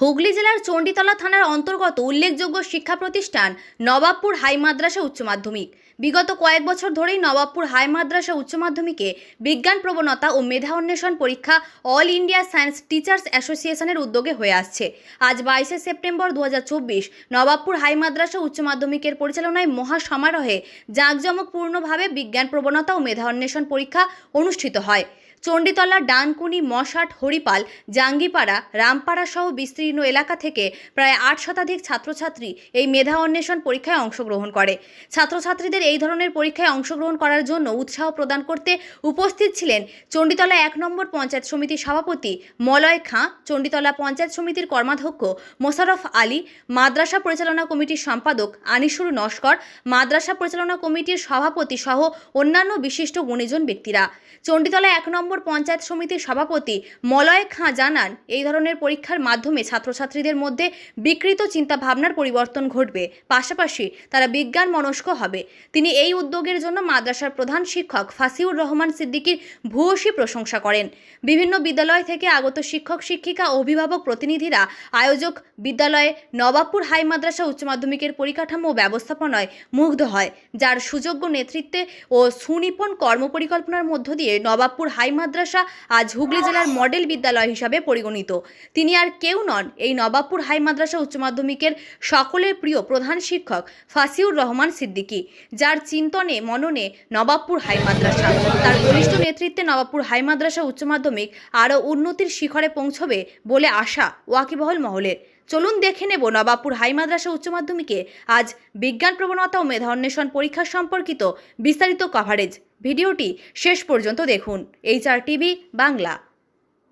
হুগলি জেলার চণ্ডীতলা থানার অন্তর্গত উল্লেখযোগ্য শিক্ষা প্রতিষ্ঠান নবাবপুর হাই মাদ্রাসা উচ্চ মাধ্যমিক। বিগত কয়েক বছর ধরেই নবাবপুর হাই মাদ্রাসা উচ্চ মাধ্যমিকে বিজ্ঞান প্রবণতা ও মেধা অন্বেষণ পরীক্ষা অল ইন্ডিয়া সায়েন্স টিচার্স অ্যাসোসিয়েশনের উদ্যোগে হয়ে আসছে। আজ বাইশে সেপ্টেম্বর দু হাজার চব্বিশ নবাবপুর হাই মাদ্রাসা উচ্চ মাধ্যমিকের পরিচালনায় মহা সমারোহে জাঁকজমকপূর্ণভাবে বিজ্ঞান প্রবণতা ও মেধা অন্বেষণ পরীক্ষা অনুষ্ঠিত হয়। চণ্ডীতলা ডানকুনি মশাট হরিপাল জাঙ্গিপাড়া রামপাড়া সহ বিস্তীর্ণ এলাকা থেকে প্রায় আট শতাধিক ছাত্রছাত্রী এই মেধা অন্বেষণ পরীক্ষায় অংশগ্রহণ করে। ছাত্রছাত্রীদের এই ধরনের পরীক্ষায় অংশগ্রহণ করার জন্য উৎসাহ প্রদান করতে উপস্থিত ছিলেন চণ্ডীতলা এক নম্বর পঞ্চায়েত সমিতির সভাপতি মলয় খাঁ, চণ্ডীতলা পঞ্চায়েত সমিতির কর্মাধ্যক্ষ মোশারফ আলী, মাদ্রাসা পরিচালনা কমিটির সম্পাদক আনিসুর নস্কর, মাদ্রাসা পরিচালনা কমিটির সভাপতি সহ অন্যান্য বিশিষ্ট গুণীজন ব্যক্তিরা। চণ্ডীতলা এক নম্বর পঞ্চায়েত সমিতির সভাপতি মলয় খাঁ জানান, এই ধরনের পরীক্ষার মাধ্যমে ছাত্রছাত্রীদের মধ্যে বিকৃত চিন্তাভাবনার পরিবর্তন ঘটবে। পাশাপাশি তারা বিজ্ঞান মনস্ক হবে। তিনি এই উদ্যোগের জন্য মাদ্রাসার প্রধান শিক্ষক ফাসিউর রহমান সিদ্দিকীর ভূয়সী প্রশংসা করেন। বিভিন্ন বিদ্যালয় থেকে আগত শিক্ষক, শিক্ষিকা, অভিভাবক প্রতিনিধিরা আয়োজক বিদ্যালয়ে নবাবপুর হাই মাদ্রাসা উচ্চ মাধ্যমিকের পরিকাঠামো ব্যবস্থাপনায় মুগ্ধ হয়, যার সুযোগ্য নেতৃত্বে ও সুনিপুণ কর্মপরিকল্পনার মধ্য দিয়ে নবাবপুর হাই মাদ্রাসা আজ হুগলি জেলার মডেল বিদ্যালয় হিসাবে পরিগণিত। তিনি আর কেউ নন এই নবাবপুর হাই মাদ্রাসা উচ্চ মাধ্যমিকের সকলের প্রিয় প্রধান শিক্ষক ফাসিউর রহমান সিদ্দিকী, যার চিন্তনে, মননে নবাবপুর হাই মাদ্রাসা। তার বলিষ্ঠ নেতৃত্বে নবাবপুর হাই মাদ্রাসা উচ্চ মাধ্যমিক আরও উন্নতির শিখরে পৌঁছবে বলে আশা ওয়াকিবহল মহলের। চলুন দেখে নেব নবাবপুর হাই মাদ্রাসা উচ্চ মাধ্যমিকে আজ বিজ্ঞান প্রবণতা ও মেধা অন্বেষণ পরীক্ষা সম্পর্কিত বিস্তারিত কভারেজ ভিডিওটি শেষ পর্যন্ত দেখুন। HR TV Bangla.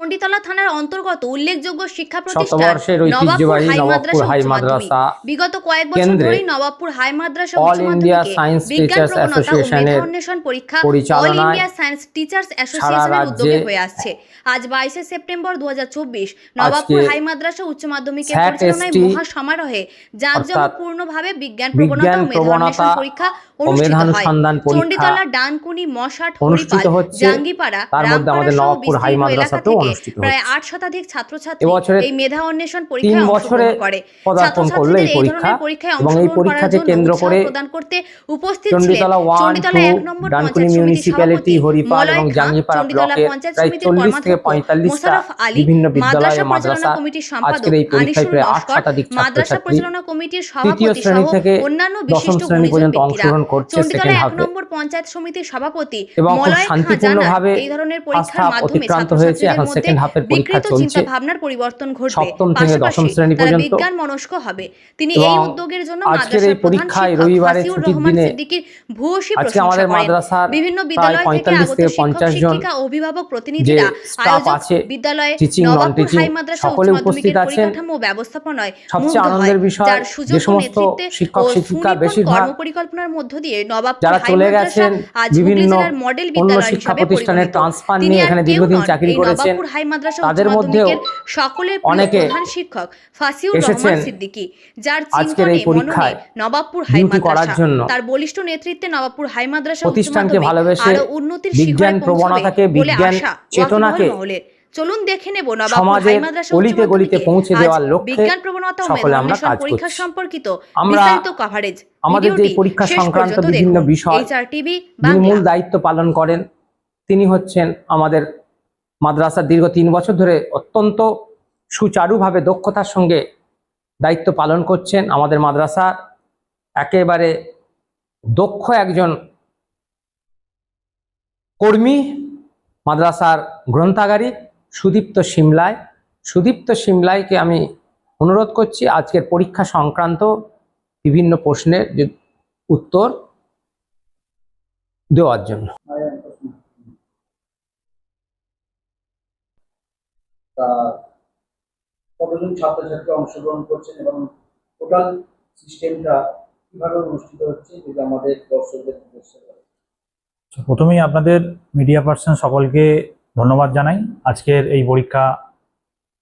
পণ্ডিতলা থানার অন্তর্গত উল্লেখযোগ্য শিক্ষা প্রতিষ্ঠান নবাবপুর হাই মাদ্রাসা হাই মাদ্রাসা বিগত কয়েক বছর কেন্দ্রে Nawabpur high Madrasa all India science teachers প্রবণতা ও মেধা অ্যাসোসিয়েশনের অন্বেষণ পরীক্ষা অল ইন্ডিয়া সায়েন্স টিচার্স অ্যাসোসিয়েশনের উদ্যোগে হয়ে আসছে। আজ বাইশে সেপ্টেম্বর দু নবাবপুর হাই মাদ্রাসা উচ্চ মাধ্যমিকের পরিচালনায় মহা সমারোহে জাঁকজমকপূর্ণভাবে বিজ্ঞান প্রবণতা ও পরীক্ষা অনুষ্ঠিত হয়। চণ্ডীতলা ডানকুনি মশাট হরিপাল জাঙ্গিপাড়া রামপাড়া সহ বিস্তীর্ণ এলাকা অনুষ্ঠিত প্রায় আট শতাধিক ছাত্রছাত্রী এই মেধা অন্বেষণ পরীক্ষায় অংশগ্রহণ করে। পদার্পণ করল এই ছাত্রছাত্রীদের এই ধরনের পরীক্ষায় অংশগ্রহণ করার জন্য উৎসাহ প্রদান করতে উপস্থিত ছিলেন চণ্ডীতলা ওয়ান চণ্ডীতলা টু এক নম্বর পঞ্চায়েত সভাপতি মলয় এবং চণ্ডীতলা পঞ্চায়েত সমিতির কর্মাধ্যক্ষ পঁয়তাল্লিশটা আলী, মাদ্রাসা পরিচালনা কমিটির সম্পাদক এই আনিসুর প্রায় আট নস্কর, শতাধিক মাদ্রাসা পরিচালনা কমিটির সভাপতি সহ অন্যান্য বিশিষ্ট পর্যন্ত অংশগ্রহণ করছে সেকেন্ড হাফে নম্বর পঞ্চায়েত সমিতির সভাপতি মলয় খাঁ জানান এই ধরনের পরীক্ষার মাধ্যমে ছাত্রছাত্রীদের সেকেন্ড হাফের পরীক্ষা চলছে। চিন্তা ভাবনার পরিবর্তন ঘটবে। সপ্তম থেকে দশম শ্রেণি পর্যন্ত বিজ্ঞান মনস্ক হবে। তিনি এই উদ্যোগের জন্য আজকের মাদ্রাসার এই পরীক্ষায় রবিবারে ছুটির দিনে ভূয়সী আজকে আমাদের মাদ্রাসার বিভিন্ন বিদ্যালয় থেকে আগত শিক্ষক শিক্ষিকা অভিভাবক প্রতিনিধিরা আয়োজক বিদ্যালয়ে নবাবপুর হাই মাদ্রাসা উচ্চ মাধ্যমিকের পরিকাঠামো ও ব্যবস্থাপনায় সবচেয়ে আনন্দের বিষয় যে সমস্ত শিক্ষক শিক্ষিকা বেশিরভাগ কর্মপরিকল্পনার মধ্য দিয়ে নবাবপুর যারা হাই চলে মাদ্রাসা গেছেন আজ বিভিন্ন মডেল বিদ্যালয় শিক্ষা প্রতিষ্ঠানের ট্রান্সফার নিয়ে এখানে দীর্ঘদিন চাকরি করেছেন। নবাবপুর হাই মাদ্রাসা তাদের মাধ্যমিকের সকলের অনেকে প্রধান শিক্ষক ফাসিউর রহমান সিদ্দিকী যার চিন্তনে মননে নবাবপুর হাই মাদ্রাসা। তার বলিষ্ঠ নেতৃত্বে নবাবপুর হাই মাদ্রাসা প্রতিষ্ঠানকে ভালোবেসে আরও উন্নতির বিজ্ঞান প্রবণতাকে বিজ্ঞান চেতনাকে চলুন দেখে নেব নবাবপুর হাই মাদ্রাসা গলিতে পৌঁছে দেওয়ার লক্ষ্যে বিজ্ঞান প্রবণতা ও সকলে মেধা আমরা অন্বেষণ কাজ পরীক্ষা সম্পর্কিত বিস্তারিত কভারেজ আমাদের যে পরীক্ষা সংক্রান্ত বিভিন্ন বিষয় এইচআর টিভি বাংলা। মূল দায়িত্ব পালন করেন। তিনি হচ্ছেন আমাদের মাদ্রাসার দীর্ঘ তিন বছর ধরে অত্যন্ত সুচারুভাবে দক্ষতার সঙ্গে দায়িত্ব পালন করছেন। আমাদের মাদ্রাসার একেবারে দক্ষ একজন কর্মী। মাদ্রাসার গ্রন্থাগারী সুদীপ্ত সিমলায়। সুদীপ্ত সিমলাইকে আমি অনুরোধ করছি, আজকের পরীক্ষা সংক্রান্ত বিভিন্ন প্রশ্নের উত্তর দেওয়ার জন্য তা কতজন ছাত্রছাত্রী অংশগ্রহণ করছেন এবং টোটাল সিস্টেমটা কীভাবে অনুষ্ঠিত হচ্ছে যদি আমাদের দর্শকদের উদ্দেশ্যে প্রথমেই আপনাদের মিডিয়া পার্সন সকলকে ধন্যবাদ জানাই। আজকের এই পরীক্ষা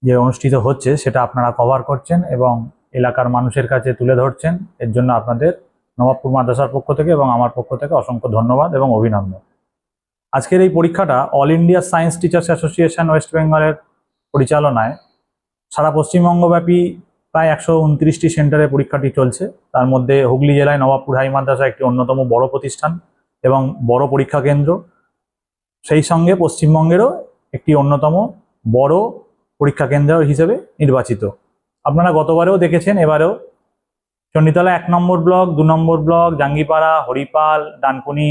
যে অনুষ্ঠিত হচ্ছে সেটা আপনারা কভার করছেন এবং এলাকার মানুষের কাছে তুলে ধরছেন। এর জন্য আপনাদের নবাবপুর মাদ্রাসার পক্ষ থেকে এবং আমার পক্ষ থেকে অসংখ্য ধন্যবাদ এবং অভিনন্দন। আজকের এই পরীক্ষাটা all India science teachers association west বেঙ্গলের পরিচালনায়। সারা পশ্চিমবঙ্গব্যাপী প্রায় একশো উনত্রিশটি সেন্টারে পরীক্ষাটি চলছে। তার মধ্যে হুগলি জেলায় নবাবপুর হাই মাদ্রাসা একটি অন্যতম বড় প্রতিষ্ঠান এবং বড় পরীক্ষা কেন্দ্র। সেই সঙ্গে পশ্চিমবঙ্গেরও একটি অন্যতম বড় পরীক্ষা কেন্দ্র হিসেবে নির্বাচিত। আপনারা গতবারেও দেখেছেন, এবারেও। চণ্ডীতলা এক নম্বর ব্লক, দু নম্বর ব্লক, জাঙ্গিপাড়া, হরিপাল, ডানকুনি,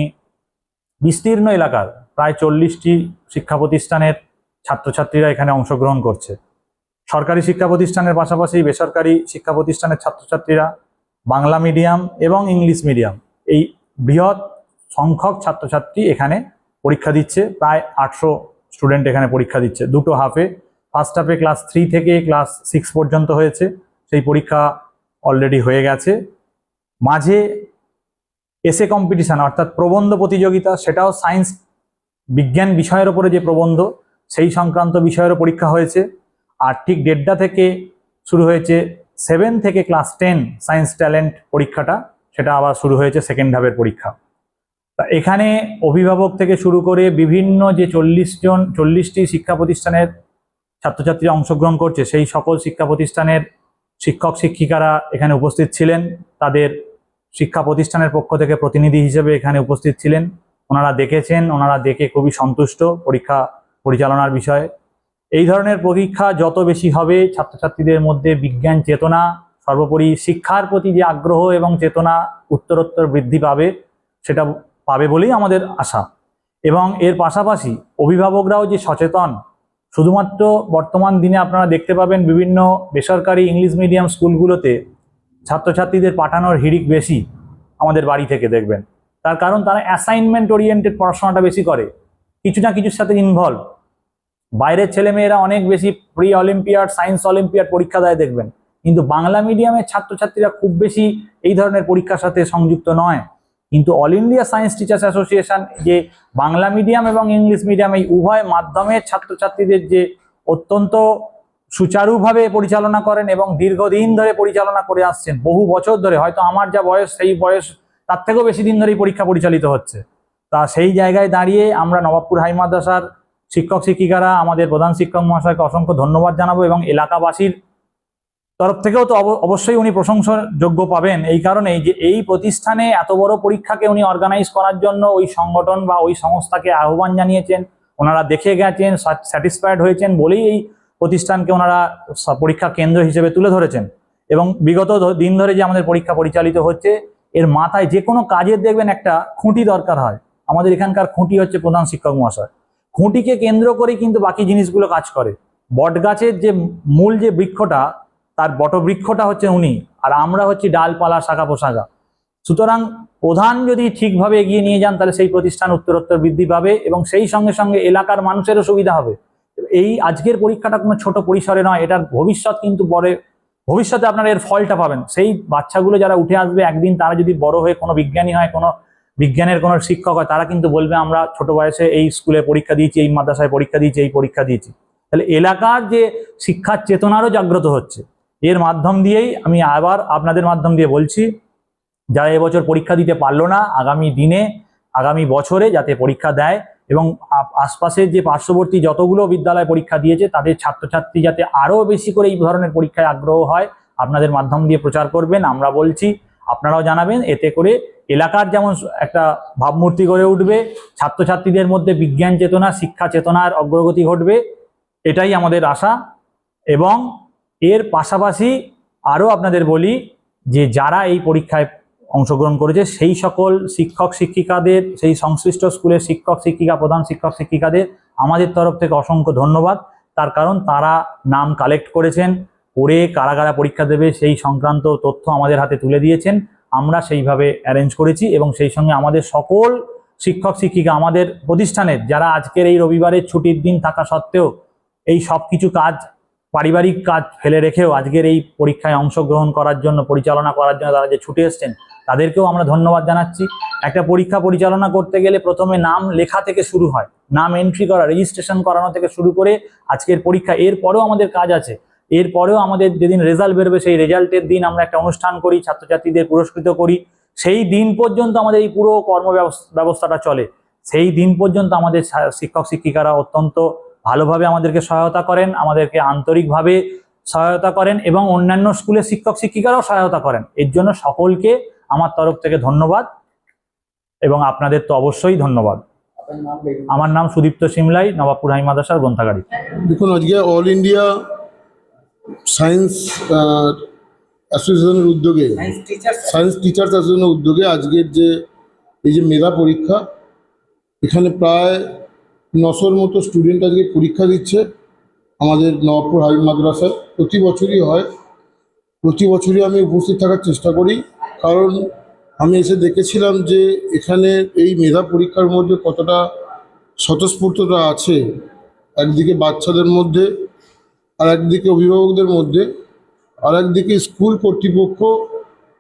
বিস্তীর্ণ এলাকার প্রায় চল্লিশটি শিক্ষা প্রতিষ্ঠানের ছাত্রছাত্রীরা এখানে অংশগ্রহণ করছে। সরকারি শিক্ষা প্রতিষ্ঠানের পাশাপাশি বেসরকারি শিক্ষা প্রতিষ্ঠানের ছাত্রছাত্রীরা, বাংলা মিডিয়াম এবং ইংলিশ মিডিয়াম, এই বৃহৎ সংখ্যক ছাত্রছাত্রী এখানে পরীক্ষা দিচ্ছে, প্রায় আটশো স্টুডেন্ট এখানে পরীক্ষা দিচ্ছে দুটো হাফে ফার্স্ট হাফে ক্লাস থ্রি থেকে ক্লাস সিক্স পর্যন্ত হয়েছে, সেই পরীক্ষা অলরেডি হয়ে গেছে। মাঝে এসে কম্পিটিশন অর্থাৎ প্রবন্ধ প্রতিযোগিতা, সেটাও সায়েন্স বিজ্ঞান বিষয়ের ওপরে যে প্রবন্ধ সেই সংক্রান্ত বিষয়েরও পরীক্ষা হয়েছে। আর ঠিক দেড়টা থেকে শুরু হয়েছে সেভেন থেকে ক্লাস টেন সায়েন্স ট্যালেন্ট পরীক্ষাটা, সেটা আবার শুরু হয়েছে সেকেন্ড হাফের পরীক্ষা। তা এখানে অভিভাবক থেকে শুরু করে বিভিন্ন যে চল্লিশ জন, চল্লিশটি শিক্ষা প্রতিষ্ঠানের ছাত্রছাত্রীরা অংশগ্রহণ করছে, সেই সকল শিক্ষা প্রতিষ্ঠানের শিক্ষক, শিক্ষিকারা এখানে উপস্থিত ছিলেন। তাদের শিক্ষা প্রতিষ্ঠানের পক্ষ থেকে প্রতিনিধি হিসেবে এখানে উপস্থিত ছিলেন। ওনারা দেখেছেন, ওনারা দেখে খুবই সন্তুষ্ট। পরীক্ষা পরিচালনার বিষয়ে। এই ধরনের পরীক্ষা যত বেশি হবে, ছাত্রছাত্রীদের মধ্যে বিজ্ঞান চেতনা, সর্বোপরি শিক্ষার প্রতি যে আগ্রহ এবং চেতনা উত্তরোত্তর বৃদ্ধি পাবে, সেটা পাবে বলেই আমাদের আশা। এবং এর পাশাপাশি অভিভাবকরাও যে সচেতন, শুধুমাত্র বর্তমান দিনে আপনারা দেখতে পাবেন বিভিন্ন বেসরকারি ইংলিশ মিডিয়াম স্কুলগুলোতে ছাত্রছাত্রীদের পাঠানোর হিড়িক বেশি আমাদের বাড়ি থেকে দেখবেন। তার কারণ তারা অ্যাসাইনমেন্ট ওরিয়েন্টেড পড়াশোনাটা বেশি করে। কিছু না কিছুর সাথে ইনভলভ বাইরের ছেলেমেয়েরা অনেক বেশি প্রি অলিম্পিয়াড সায়েন্স অলিম্পিয়াড পরীক্ষা দেয় দেখবেন। কিন্তু বাংলা মিডিয়ামের ছাত্রছাত্রীরা খুব বেশি এই ধরনের পরীক্ষার সাথে সংযুক্ত নয়। কিন্তু all India science teachers association যে বাংলা মিডিয়াম এবং ইংলিশ মিডিয়াম এই উভয় মাধ্যমের ছাত্রছাত্রীদের যে অত্যন্ত সুচারুভাবে পরিচালনা করেন এবং দীর্ঘদিন ধরে পরিচালনা করে আসছেন, বহু বছর ধরে, হয়তো আমার যা বয়স, সেই বয়স তার থেকেও বেশি দিন ধরেই পরীক্ষা পরিচালিত হচ্ছে। তা সেই জায়গায় দাঁড়িয়ে আমরা নবাবপুর হাই মাদ্রাসার শিক্ষক, শিক্ষিকারা, আমাদের প্রধান শিক্ষক মহাশয়কে অসংখ্য ধন্যবাদ জানাব এবং এলাকাবাসীর তরফ থেকেও তো অব- অবশ্যই উনি প্রশংসাযোগ্য পাবেন। এই কারণেই যে এই প্রতিষ্ঠানে এত বড় পরীক্ষাকে উনি অর্গানাইজ করার জন্য ওই সংগঠন বা ওই সংস্থাকে আহ্বান জানিয়েছেন, ওনারা দেখে গেছেন স্যাটিসফাইড হয়েছেন বলেই এই প্রতিষ্ঠানকে ওনারা পরীক্ষা কেন্দ্র হিসেবে তুলে ধরেছেন। এবং বিগত দিন ধরে যে আমাদের পরীক্ষা পরিচালিত হচ্ছে, এর মাথায় যে কোনো কাজের দেখবেন একটা খুঁটি দরকার হয়। আমাদের এখানকার খুঁটি হচ্ছে প্রধান শিক্ষক মহাশয়। খুঁটিকে কেন্দ্র করেই কিন্তু বাকি জিনিসগুলো কাজ করে। বট গাছের যে মূল যে বৃক্ষটা, তার বটবৃক্ষটা হচ্ছে উনি, আর আমরা হচ্ছি ডালপালা, শাখা পোশাকা সুতরাং প্রধান যদি ঠিকভাবে এগিয়ে নিয়ে যান, তাহলে সেই প্রতিষ্ঠান উত্তরোত্তর বৃদ্ধি পাবে এবং সেই সঙ্গে সঙ্গে এলাকার মানুষেরও সুবিধা হবে। এই আজকের পরীক্ষাটা কোনো ছোট পরিসরে নয়, এটার ভবিষ্যৎ কিন্তু পরে, ভবিষ্যতে আপনারা এর ফলটা পাবেন। সেই বাচ্চাগুলো যারা উঠে আসবে একদিন, তারা যদি বড় হয়ে কোনো বিজ্ঞানী হয়, কোনো বিজ্ঞানের কোনো শিক্ষক হয়, তারা কিন্তু বলবে, আমরা ছোট বয়সে এই স্কুলে পরীক্ষা দিয়েছি, এই মাদ্রাসায় পরীক্ষা দিয়েছি, এই পরীক্ষা দিয়েছি। তাহলে এলাকার যে শিক্ষার চেতনারও জাগ্রত হচ্ছে। এর মাধ্যম দিয়েই আমি আবার আপনাদের মাধ্যম দিয়ে বলছি, যারা এবছর পরীক্ষা দিতে পারল না, আগামী দিনে, আগামী বছরে যাতে পরীক্ষা দেয় এবং আশপাশের যে পার্শ্ববর্তী যতগুলো বিদ্যালয় পরীক্ষা দিয়েছে, তাদের ছাত্রছাত্রী যাতে আরও বেশি করে এই ধরনের পরীক্ষায় আগ্রহ হয়, আপনাদের মাধ্যম দিয়ে প্রচার করবেন, আমরা বলছি, আপনারাও জানাবেন, এতে করে এলাকার যেমন একটা ভাবমূর্তি গড়ে উঠবে, ছাত্রছাত্রীদের মধ্যে বিজ্ঞান চেতনা, শিক্ষা চেতনার অগ্রগতি ঘটবে, এটাই আমাদের আশা। এবং এর পাশাপাশি আরও আপনাদের বলি যে যারা এই পরীক্ষায় অংশগ্রহণ করেছে, সেই সকল শিক্ষক শিক্ষিকাদের, সেই সংশ্লিষ্ট স্কুলের শিক্ষক শিক্ষিকা, প্রধান শিক্ষক শিক্ষিকাদের আমাদের তরফ থেকে অসংখ্য ধন্যবাদ। তার কারণ তারা নাম কালেক্ট করেছেন করে কারা কারা পরীক্ষা দেবে সেই সংক্রান্ত তথ্য আমাদের হাতে তুলে দিয়েছেন। আমরা সেইভাবে অ্যারেঞ্জ করেছি এবং সেই সঙ্গে আমাদের সকল শিক্ষক, শিক্ষিকা আমাদের প্রতিষ্ঠানের যারা আজকের এই রবিবারের ছুটির দিন থাকা সত্ত্বেও এই সব কিছু কাজ, পারিবারিক কাজ ফেলে রেখেও আজকের এই পরীক্ষায় অংশগ্রহণ করার জন্য, পরিচালনা করার জন্য তারা যে ছুটে এসছেন, তাদেরকেও আমরা ধন্যবাদ জানাচ্ছি। একটা পরীক্ষা পরিচালনা করতে গেলে প্রথমে নাম লেখা থেকে শুরু হয়, নাম এন্ট্রি করা রেজিস্ট্রেশন করানো থেকে শুরু করে আজকের পরীক্ষা, এরপরেও আমাদের কাজ আছে। এরপরেও আমাদের যেদিন রেজাল্ট বেরোবে সেই রেজাল্টের দিন আমরা একটা অনুষ্ঠান করি ছাত্রছাত্রীদের পুরস্কৃত করি। সেই দিন পর্যন্ত আমাদের এই পুরো কর্ম ব্যবস্থাটা চলে। সেই দিন পর্যন্ত আমাদের শিক্ষক শিক্ষিকারা অত্যন্ত ভালোভাবে আমাদেরকে সহায়তা করেন আমাদেরকে আন্তরিকভাবে সহায়তা করেন এবং অন্যান্য স্কুলের শিক্ষক শিক্ষিকারাও সহায়তা করেন। এর জন্য সকলকে আমার তরফ থেকে ধন্যবাদ এবং আপনাদের তো অবশ্যই ধন্যবাদ। আমার নাম সুদীপ্ত সিমলাই নবাবপুর হাই মাদ্রাসার গ্রন্থাগারী দেখুন আজকে অল ইন্ডিয়া সায়েন্স অ্যাসোসিয়েশনের উদ্যোগে সায়েন্স টিচার্স অ্যাসোসিয়েশনের উদ্যোগে আজকের যে এই যে মেধা পরীক্ষা এখানে প্রায় নশোর মতো স্টুডেন্ট আজকে পরীক্ষা দিচ্ছে। আমাদের নবাবপুর হাই মাদ্রাসায় প্রতি বছরই হয়। প্রতি বছরই আমি উপস্থিত থাকার চেষ্টা করি। কারণ আমি এসে দেখেছিলাম যে এখানে এই মেধা পরীক্ষার মধ্যে কতটা স্বতঃস্ফূর্ততা আছে। একদিকে বাচ্চাদের মধ্যে আর একদিকে অভিভাবকদের মধ্যে আর একদিকে স্কুল কর্তৃপক্ষ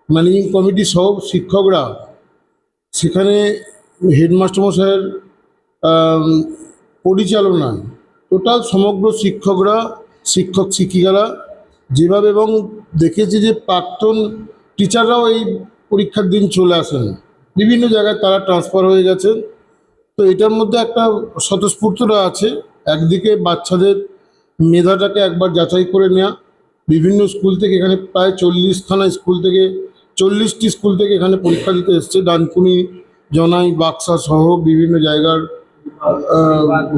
ম্যানেজিং কমিটি সহ শিক্ষকরা। সেখানে হেডমাস্টার মশাইয়ের আম, পরিচালনায় টোটাল সমগ্র শিক্ষকরা শিক্ষক শিক্ষিকারা যেভাবে এবং দেখেছি যে প্রাক্তন টিচাররাও এই পরীক্ষার দিন চলে আসেন। বিভিন্ন জায়গায় তারা ট্রান্সফার হয়ে গেছেন। তো এটার মধ্যে একটা স্বতঃস্ফূর্ততা আছে। একদিকে বাচ্চাদের মেধাটাকে একবার যাচাই করে নেওয়া বিভিন্ন স্কুল থেকে এখানে প্রায় চল্লিশখানা স্কুল থেকে, চল্লিশটি স্কুল থেকে এখানে পরীক্ষা দিতে এসছে। ডানকুনি, জনাই, বাক্সা সহ বিভিন্ন জায়গার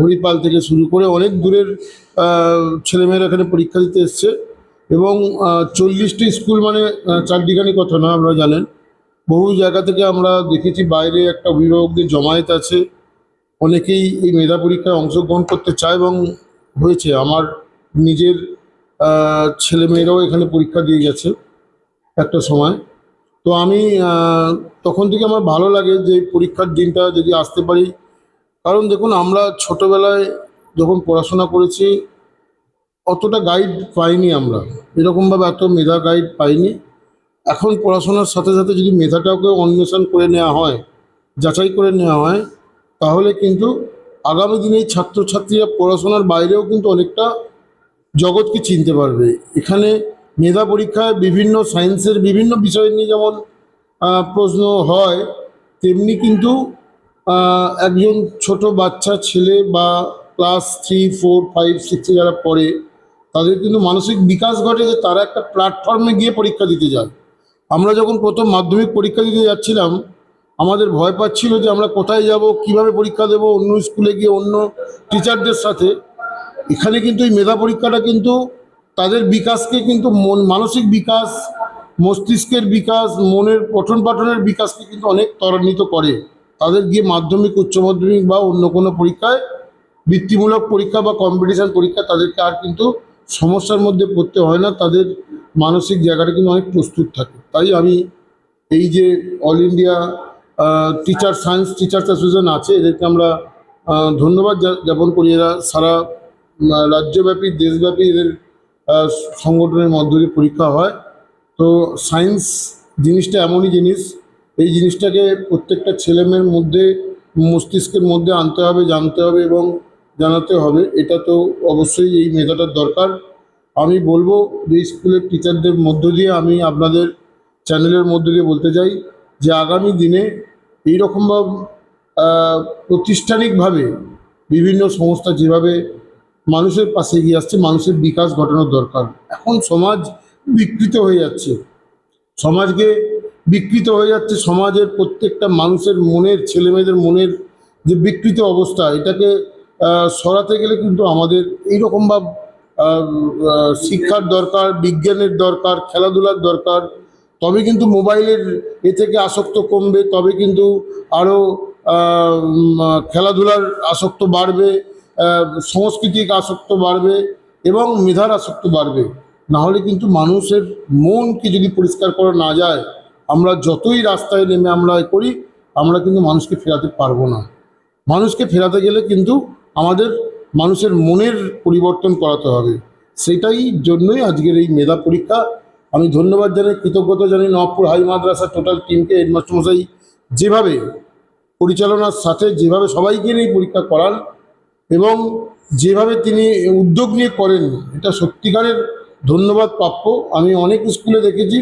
হরিপাল থেকে শুরু করে অনেক দূরের ছেলেমেয়েরা এখানে পরীক্ষা দিতে এসছে। এবং চল্লিশটি স্কুল মানে চারটিখানি কথা না, আপনারা জানেন। বহু জায়গা থেকে আমরা দেখেছি বাইরে একটা অভিভাবকদের জমায়েত আছে। অনেকেই এই মেধা পরীক্ষায় অংশগ্রহণ করতে চায় এবং হয়েছে। আমার নিজের ছেলেমেয়েরাও এখানে পরীক্ষা দিয়ে গেছে একটা সময়। তো আমি তখন থেকে আমার ভালো লাগে যে পরীক্ষার দিনটা যদি আসতে পারি। কারণ দেখুন, আমরা ছোটোবেলায় যখন পড়াশোনা করেছি, অতটা গাইড পাইনি আমরা। এরকমভাবে এত মেধা গাইড পাইনি। এখন পড়াশোনার সাথে সাথে যদি মেধাটাকে অন্বেষণ করে নেওয়া হয়, যাচাই করে নেওয়া হয়, তাহলে কিন্তু আগামী দিনে ছাত্রছাত্রীরা পড়াশোনার বাইরেও কিন্তু অনেকটা জগৎকে চিনতে পারবে। এখানে মেধা পরীক্ষায় বিভিন্ন সায়েন্সের বিভিন্ন বিষয় নিয়ে যেমন প্রশ্ন হয়, তেমনি কিন্তু একজন ছোট বাচ্চা ছেলে বা ক্লাস থ্রি, ফোর, ফাইভ, সিক্সে যারা পড়ে, তাদের কিন্তু মানসিক বিকাশ ঘটে যে তারা একটা প্ল্যাটফর্মে গিয়ে পরীক্ষা দিতে যায়। আমরা যখন প্রথম মাধ্যমিক পরীক্ষা দিতে যাচ্ছিলাম আমাদের ভয় পাচ্ছিল যে আমরা কোথায় যাব, কীভাবে পরীক্ষা দেব, অন্য স্কুলে গিয়ে অন্য টিচারদের সাথে। এখানে কিন্তু এই মেধা পরীক্ষাটা কিন্তু তাদের বিকাশকে কিন্তু মন, মানসিক বিকাশ, মস্তিষ্কের বিকাশ, মনের পঠন পাঠনের বিকাশকে কিন্তু অনেক ত্বরান্বিত করে। তাদের গিয়ে মাধ্যমিক, উচ্চ মাধ্যমিক বা অন্য কোনো পরীক্ষায়, বৃত্তিমূলক পরীক্ষা বা কম্পিটিশান পরীক্ষা তাদেরকে আর কিন্তু সমস্যার মধ্যে পড়তে হয় না। তাদের মানসিক জায়গাটা কিন্তু অনেক প্রস্তুত থাকে। তাই আমি এই যে all India teacher science teachers association আছে, এদেরকে আমরা ধন্যবাদ জ্ঞা- জ্ঞাপন করি। এরা সারা রাজ্যব্যাপী, দেশব্যাপী এদের সংগঠনের মধ্য দিয়ে পরীক্ষা হয়। তো সায়েন্স জিনিসটা এমনই জিনিস, এই জিনিসটাকে প্রত্যেকটা ছেলেমেয়ের মধ্যে, মস্তিষ্কের মধ্যে আনতে হবে, জানতে হবে এবং জানাতে হবে। এটা তো অবশ্যই এই মেধাটার দরকার। আমি বলব যে স্কুলের টিচারদের মধ্য দিয়ে আমি আপনাদের চ্যানেলের মধ্য দিয়ে বলতে চাই যে আগামী দিনে এইরকমভাবে প্রতিষ্ঠানিকভাবে বিভিন্ন সংস্থা যেভাবে মানুষের পাশে এগিয়ে আসছে, মানুষের বিকাশ ঘটানোর দরকার। এখন সমাজ বিকৃত হয়ে যাচ্ছে। সমাজকে বিকৃত হয়ে যাচ্ছে, সমাজের প্রত্যেকটা মানুষের মনের, ছেলেমেয়েদের মনের যে বিকৃত অবস্থা, এটাকে সরাতে গেলে কিন্তু আমাদের এইরকমভাবে শিক্ষার দরকার, বিজ্ঞানের দরকার, খেলাধুলার দরকার তবে কিন্তু মোবাইলের এ থেকে আসক্ত কমবে, তবে কিন্তু আরও খেলাধুলার আসক্ত বাড়বে সাংস্কৃতিক আসক্ত বাড়বে এবং মেধার আসক্ত বাড়বে। নাহলে কিন্তু মানুষের মনকে যদি পরিষ্কার করা না যায়, আমরা যতই রাস্তায় নেমে আমরা করি, আমরা কিন্তু মানুষকে ফেরাতে পারব না। মানুষকে ফেরাতে গেলে কিন্তু আমাদের মানুষের মনের পরিবর্তন করাতে হবে। সেটাই জন্যই আজকের এই মেধা পরীক্ষা আমি ধন্যবাদ জানাই, কৃতজ্ঞতা জানাই নবপুর হাই মাদ্রাসা টোটাল টিমকে হেডমাস্টারমশাই যেভাবে পরিচালনার সাথে যেভাবে সবাইকে নিয়ে পরীক্ষা করান এবং যেভাবে তিনি উদ্যোগ নিয়ে করেন, এটা সত্যিকারের ধন্যবাদ প্রাপ্য। আমি অনেক স্কুলে দেখেছি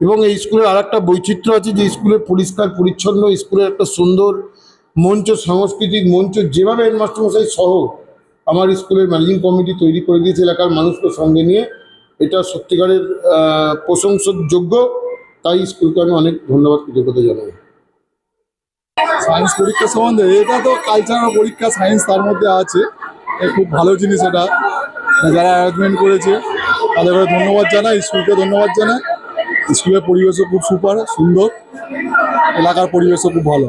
এবং এই স্কুলের আর একটা বৈচিত্র্য আছে যে স্কুলের পরিষ্কার, পরিচ্ছন্ন, স্কুলের একটা সুন্দর মঞ্চ, সাংস্কৃতিক মঞ্চ, যেভাবে হেডমাস্টারমশাই সহ আমার স্কুলের ম্যানেজিং কমিটি তৈরি করে দিয়েছে, এলাকার মানুষকে সঙ্গে নিয়ে। এটা সত্যিকারের আহ, প্রশংসাযোগ্য। তাই স্কুলকে আমি অনেক ধন্যবাদ কৃতজ্ঞতা জানাই। সায়েন্স পরীক্ষা সম্বন্ধে এটা তো কালচারাল পরীক্ষা সায়েন্স তার মধ্যে আছে। খুব ভালো জিনিস এটা। যারা অ্যারেঞ্জমেন্ট করেছে তাদের ধন্যবাদ জানাই স্কুলকে ধন্যবাদ জানাই। স্কুলের পরিবেশও খুব সুপার সুন্দর। এলাকার পরিবেশও খুব ভালো।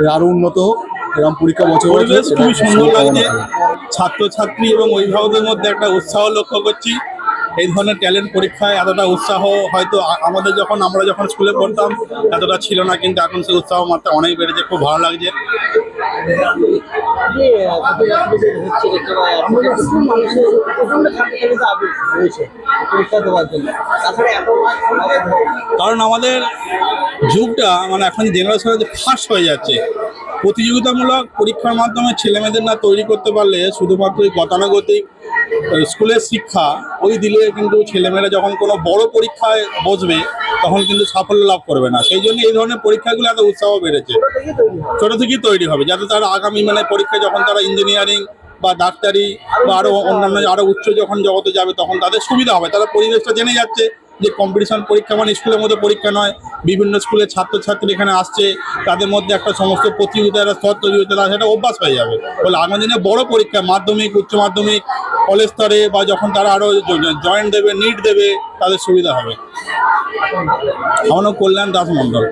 এ আরও উন্নত হোক এরকম পরীক্ষা বছর খুবই সুন্দর লাগছে। ছাত্রছাত্রী এবং অভিভাবকদের মধ্যে একটা উৎসাহ লক্ষ্য করছি। এই ধরনের ট্যালেন্ট পরীক্ষায় এতটা উৎসাহ হয়তো আমাদের যখন আমরা যখন স্কুলে পড়তাম এতটা ছিল না কিন্তু এখন সেই উৎসাহ মাত্রা অনেক বেড়েছে খুব ভালো লাগছে। কারণ আমাদের যুগটা মানে এখন জেনারেশনে ফার্স্ট হয়ে যাচ্ছে। প্রতিযোগিতামূলক পরীক্ষার মাধ্যমে ছেলেমেয়েদের না তৈরি করতে পারলে শুধুমাত্র ওই গতানুগতিক স্কুলের শিক্ষা, ওই দিলে কিন্তু ছেলেমেয়েরা যখন কোনো বড় পরীক্ষায় বসবে, তখন কিন্তু সাফল্য লাভ করবে না। সেই জন্য এই ধরনের পরীক্ষাগুলো এত উৎসাহ বেড়েছে। ছোট থেকেই তৈরি হবে, যাতে তারা আগামী মানে পরীক্ষা যখন তারা ইঞ্জিনিয়ারিং বা ডাক্তারি বা আরও অন্যান্য আরও উচ্চ যখন জগতে যাবে, তখন তাদের সুবিধা হবে। তারা পরিবেশটা জেনে যাচ্ছে যে কম্পিটিশন পরীক্ষা মানে স্কুলের মধ্যে পরীক্ষা নয় বিভিন্ন স্কুলের ছাত্রছাত্রী এখানে আসছে তাদের মধ্যে একটা সমস্ত প্রতিযোগিতা একটা স্তর তৈরি হতে তারা সেটা অভ্যাস হয়ে যাবে। বলে আগামী দিনে বড় পরীক্ষা মাধ্যমিক উচ্চ মাধ্যমিক কলেজ স্তরে বা যখন তারা আরও জয়েন্ট দেবে নিট দেবে তাদের সুবিধা হবে। আমার কল্যাণ দাস মন্ডল